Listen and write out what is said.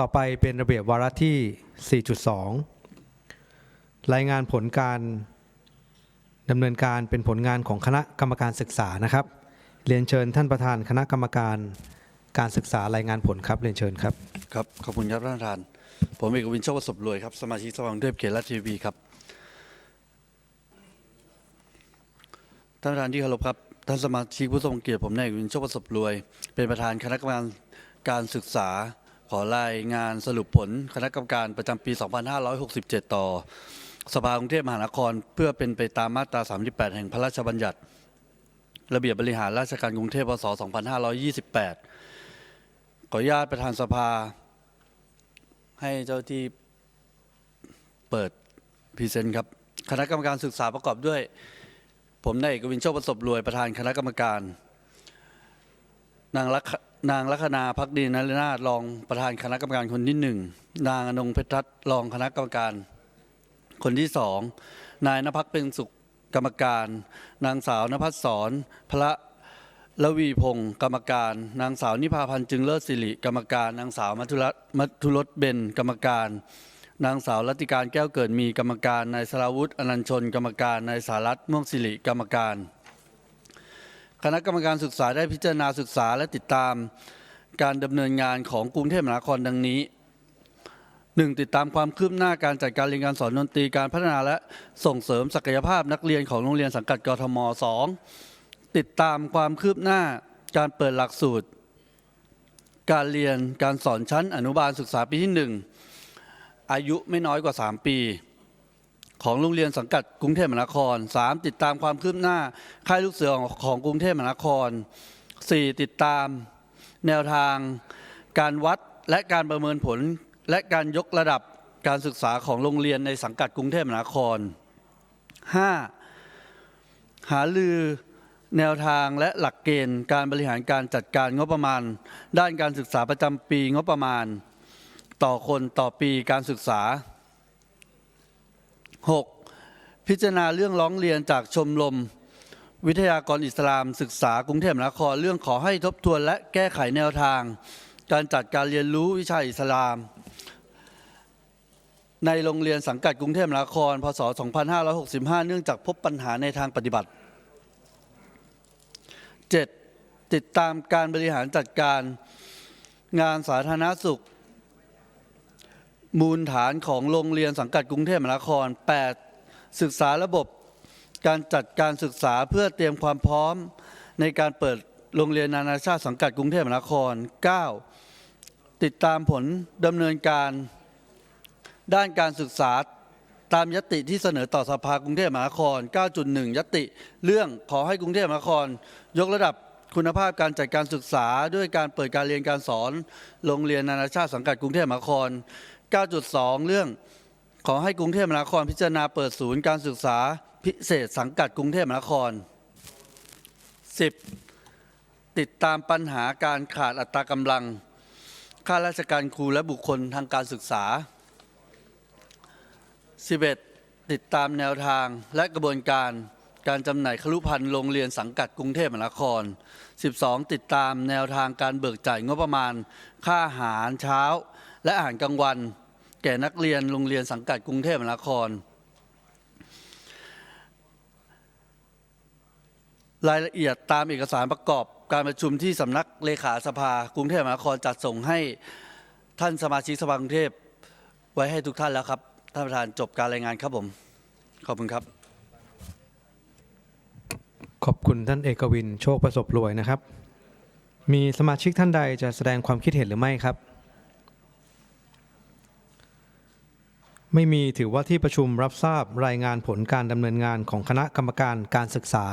ต่อไปเป็นระเบียบวาระที่ 4.2 รายงานผลการดำเนินการเป็นผลงานของคณะกรรมการศึกษานะครับ เรียนเชิญท่านประธานคณะกรรมการการศึกษารายงานผลครับเรียนเชิญครับครับขอบคุณครับท่านประธาน ผมเอกวินโชคประสบรวยครับสมาชิกสภากรุงเทพเขตราชทีวีครับท่านประธานที่เคารพครับท่านสมาชิกผู้ทรงเกียรติผมนายเอกวินโชคประสบรวย เป็นประธานคณะกรรมการการศึกษา ขอรายงานสรุปผลคณะกรรมการประจำปี 2567 ต่อ สภากรุงเทพมหานคร เพื่อเป็นไปตามมาตรา 38 แห่งพระราชบัญญัติ ระเบียบบริหารราชการกรุงเทพพศ 2528 ขออนุญาตประธานสภา ให้เจ้าที่เปิดพรีเซนต์ครับ คณะกรรมการศึกษาประกอบด้วย ผมนายเอกวินโชคประสบรวยประธานคณะกรรมการ นางลัก นางลัคนาพักดีนรนาถรองประธานคณะกรรมการคนที่หนึ่งนางอนงเพชรทัศน์รองคณะกรรมการ คนที่สองนายนภักเป็นสุขกรรมการ นางสาวนภัสสรพระละวีพงศ์กรรมการ นางสาวนิพาพันธ์จึงเลิศสิริกรรมการ นางสาวมัทุรมัทุรสเบนกรรมการ นางสาวรัติการแก้วเกิดมีกรรมการนายสราวุธอนันชน กรรมการนายสารัตม่วงสิริกรรมการ คณะกรรมการศึกษาได้พิจารณาศึกษาและติดตามการดำเนินงานของกรุงเทพมหานครดังนี้หนึ่งติดตามความคืบหน้าการจัดการเรียนการสอนดนตรีการพัฒนาและส่งเสริมศักยภาพนักเรียนของโรงเรียนสังกัดกทมสองติดตามความคืบหน้าการเปิดหลักสูตร การเรียนการสอนชั้นอนุบาลศึกษาปีที่หนึ่งอายุไม่น้อยกว่า 3 ปี ของโรงเรียนสังกัดกรุงเทพมหานคร 3. ติดตามความคืบหน้าค่ายลูกเสือของกรุงเทพมหานคร 4. ติดตามแนวทางการวัดและการประเมินผลและการยกระดับการศึกษาของโรงเรียนในสังกัดกรุงเทพมหานคร 5. หาลือแนวทางและหลักเกณฑ์การบริหารการจัดการงบประมาณ ด้านการศึกษาประจำปีงบประมาณ ต่อคนต่อปีการศึกษา 6. พิจารณาเรื่องร้องเรียนจากชมรม วิทยากรอิสลามศึกษากรุงเทพมหานครเรื่องขอให้ทบทวนและแก้ไขแนวทาง การจัดการเรียนรู้วิชาอิสลาม ในโรงเรียนสังกัดกรุงเทพมหานคร พศ 2565 เนื่องจากพบปัญหาในทางปฏิบัติ 7. ติดตามการบริหารจัดการงานสาธารณสุข มูลฐานของโรงเรียนสังกัดกรุงเทพมหานคร 8. ศึกษาระบบการจัดการศึกษาเพื่อเตรียมความพร้อมในการเปิดโรงเรียนนานาชาติสังกัดกรุงเทพมหานคร 9. ติดตามผลดำเนินการด้านการศึกษาตามยติที่เสนอต่อสภากรุงเทพมหานคร 9.1 ยติ เรื่องขอให้กรุงเทพมหานคร ยกระดับคุณภาพการจัดการศึกษา ด้วยการเปิดการเรียนการสอน โรงเรียนนานาชาติสังกัดกรุงเทพมหานคร 9.2 เรื่อง ขอให้กรุงเทพมหานครพิจารณาเปิดศูนย์การศึกษาพิเศษสังกัดกรุงเทพมหานคร 10. ติดตามปัญหาการขาดอัตรากำลังข้าราชการครูและบุคคลทางการศึกษา 11. ติดตามแนวทางและกระบวนการการจำหน่ายครุพันธ์โรงเรียนสังกัดกรุงเทพมหานคร 12. ติดตามแนวทางการเบิกจ่ายงบประมาณ ค่าอาหารเช้า และอาหารกลางวัน แก่นักเรียนโรงเรียนสังกัดกรุงเทพมหานคร รายละเอียดตามเอกสารประกอบการประชุมที่สำนักเลขาสภากรุงเทพมหานครจัดส่งให้ท่านสมาชิกสภากรุงเทพไว้ให้ทุกท่านแล้วครับท่านประธานจบการรายงานครับผมขอบคุณครับ ขอบคุณท่านเอกวินโชคประสบรวยนะครับ มีสมาชิกท่านใดจะแสดงความคิดเห็นหรือไม่ครับ ไม่มีถือว่าที่ประชุมรับทราบรายงานผลการดำเนินงานของคณะกรรมการการศึกษา